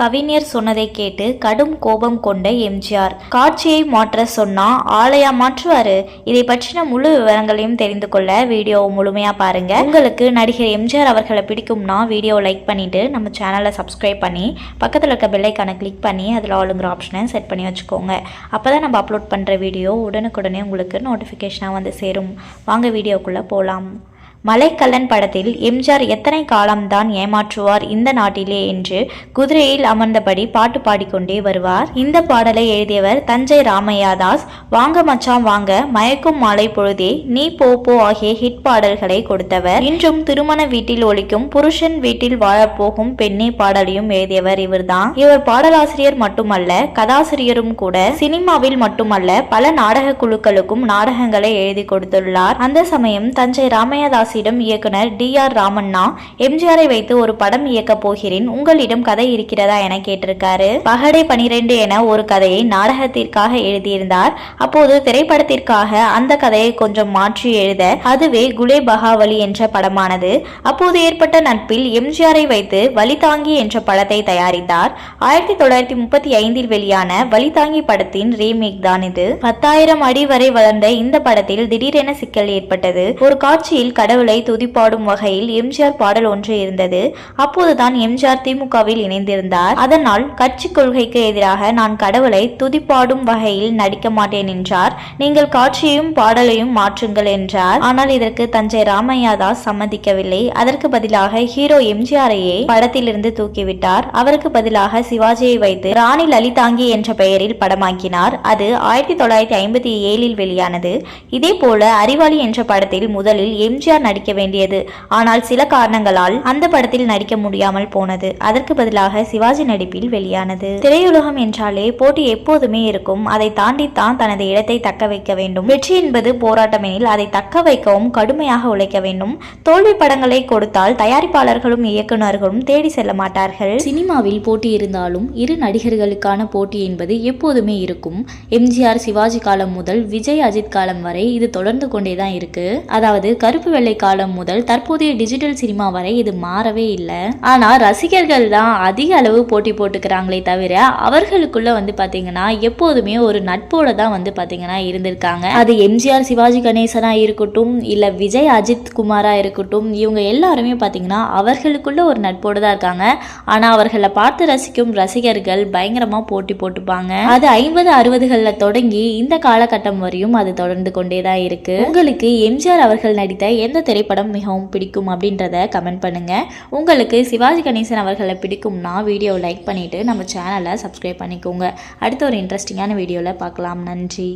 கவிஞர் சொன்னதை கேட்டு கடும் கோபம் கொண்ட எம்ஜிஆர். காட்சியை மாற்ற சொன்னா ஆளையா மாற்றுவாரு. இதை பற்றின முழு விவரங்களையும் தெரிந்து கொள்ள வீடியோ முழுமையா பாருங்க. உங்களுக்கு நடிகர் எம்ஜிஆர் அவர்களை பிடிக்கும்னா வீடியோ லைக் பண்ணிட்டு நம்ம சேனலை சப்ஸ்கிரைப் பண்ணி பக்கத்தில் இருக்க பெல்லைக்கான கிளிக் பண்ணி அதில் ஆளுங்கிற ஆப்ஷனை செட் பண்ணி வச்சுக்கோங்க. அப்பதான் நம்ம அப்லோட் பண்ற வீடியோ உடனுக்குடனே உங்களுக்கு நோட்டிஃபிகேஷனாக வந்து சேரும். வாங்க வீடியோக்குள்ள போகலாம் மலைக்கல்லன் படத்தில் எம்ஜிஆர் எத்தனை காலம்தான் ஏமாற்றுவார் இந்த நாட்டிலே என்று குதிரையில் அமர்ந்தபடி பாட்டு பாடிக்கொண்டே வருவார். இந்த பாடலை எழுதியவர் தஞ்சை ராமையாதாஸ். வாங்க மச்சான் வாங்க. மயக்கும் மாலை பொழுதே நீ போ போ ஆகிய ஹிட் பாடல்களை கொடுத்தவர். இன்றும் திருமண வீட்டில் ஒலிக்கும் புருஷன் வீட்டில் வாழப்போகும் பெண்ணே பாடலையும் எழுதியவர் இவர்தான். இவர் பாடலாசிரியர் மட்டுமல்ல கதாசிரியரும் கூட. சினிமாவில் மட்டுமல்ல பல நாடக குழுக்களுக்கும் நாடகங்களை எழுதி கொடுத்துள்ளார். அந்த சமயம் தஞ்சை ராமையாதாஸ் ராசியிடம் இயக்குனர் டி ஆர் ராமண்ணா எம்ஜிஆரை வைத்து ஒரு படம் இயக்க போகிறேன். உங்களிடம் கதை இருக்கிறதா என கேட்டிருக்காரு. பகடை பனிரெண்டு என ஒரு கதையை நாடகத்திற்காக எழுதியிருந்தார். அப்போது திரைப்படத்திற்காக அந்த கதையை கொஞ்சம் மாற்றி எழுத அதுவே குலே பகாவலி என்ற படமானது. அப்போது ஏற்பட்ட நட்பில் எம்ஜிஆரை வைத்து வலிதாங்கி என்ற படத்தை தயாரித்தார். ஆயிரத்தி தொள்ளாயிரத்தி முப்பத்தி ஐந்தில் வெளியான வலிதாங்கி படத்தின் ரீமேக் தான் இது. பத்தாயிரம் அடி வரை வளர்ந்த இந்த படத்தில் திடீரென சிக்கல் ஏற்பட்டது. ஒரு காட்சியில் கடவுள் கடவுளை துதிப்பாடும் வகையில் எம்ஜிஆர் பாடல் ஒன்று இருந்தது. அப்போதுதான் எம்ஜிஆர் திமுகவில் இணைந்திருந்தார். அதனால் கட்சி கொள்கைக்கு எதிராக நான் கடவுளை துதிப்பாடும் வகையில் நடிக்க மாட்டேன் என்றார். நீங்கள் காட்சியையும் பாடலையும் மாற்றுங்கள் என்றார். ஆனால் இதற்கு தஞ்சை ராமையா தாஸ் சம்மதிக்கவில்லை. அதற்கு பதிலாக ஹீரோ எம்ஜிஆரையே படத்திலிருந்து தூக்கிவிட்டார். அவருக்கு பதிலாக சிவாஜியை வைத்து ராணி லலிதாங்கி என்ற பெயரில் படமாக்கினார். அது ஆயிரத்தி தொள்ளாயிரத்தி ஐம்பத்தி ஏழில் வெளியானது. இதே போல அறிவாளி என்ற படத்தில் முதலில் எம்ஜிஆர் நடிக்க வேண்டியது. ஆனால் சில காரணங்களால் அந்த படத்தில் நடிக்க முடியாமல் போனது. அதற்கு பதிலாக சிவாஜி நடிப்பில் வெளியானது. திரையுலகம் என்றாலே போட்டி எப்போதுமே இருக்கும். அதை தாண்டித்தான் தனது இடத்தை தக்க வைக்க வேண்டும். வெற்றி என்பது போராட்டம் எனில் அதை தக்க வைக்கவும் கடுமையாக உழைக்க வேண்டும். தோல்வி படங்களை கொடுத்தால் தயாரிப்பாளர்களும் இயக்குநர்களும் தேடி செல்ல மாட்டார்கள். சினிமாவில் போட்டி இருந்தாலும் இரு நடிகர்களுக்கான போட்டி என்பது எப்போதுமே இருக்கும். எம்ஜிஆர் சிவாஜி காலம் முதல் விஜய் அஜித் காலம் வரை இது தொடர்ந்து கொண்டே தான் இருக்கு. அதாவது கருப்பு வெள்ளை காலம் முதல் தற்போதைய டிஜிட்டல் சினிமா வரை இது மாறவே இல்லை. ஆனால் ரசிகர்கள் தான் அதிக அளவு போட்டி போட்டுக்கிறாங்களே தவிர அவர்களுக்குள்ள வந்து பார்த்தீங்கன்னா எப்போதுமே ஒரு நட்போட தான் வந்து பார்த்தீங்கன்னா இருந்திருக்காங்க. அது எம்ஜிஆர் சிவாஜி கணேசனா இருக்கட்டும் இல்லை விஜய் அஜித் குமாரா இருக்கட்டும் இவங்க எல்லாருமே பார்த்தீங்கன்னா அவர்களுக்குள்ள ஒரு நட்போட தான் இருக்காங்க. ஆனால் அவர்களை பார்த்து ரசிக்கும் ரசிகர்கள் பயங்கரமாக போட்டி போட்டுப்பாங்க. அது ஐம்பது அறுபதுகளில் தொடங்கி இந்த காலகட்டம் வரையும் அது தொடர்ந்து கொண்டே தான் இருக்கு. உங்களுக்கு எம்ஜிஆர் அவர்கள் நடித்த எந்த திரைப்படம் மிகவும் பிடிக்கும் அப்படின்றத கமெண்ட் பண்ணுங்கள் உங்களுக்கு சிவாஜி கணேசன் அவர்களை பிடிக்கும்னா வீடியோ லைக் பண்ணிவிட்டு நம்ம சேனலை சப்ஸ்கிரைப் பண்ணிக்கோங்க. அடுத்த ஒரு இன்ட்ரெஸ்டிங்கான வீடியோவில் பார்க்கலாம். நன்றி.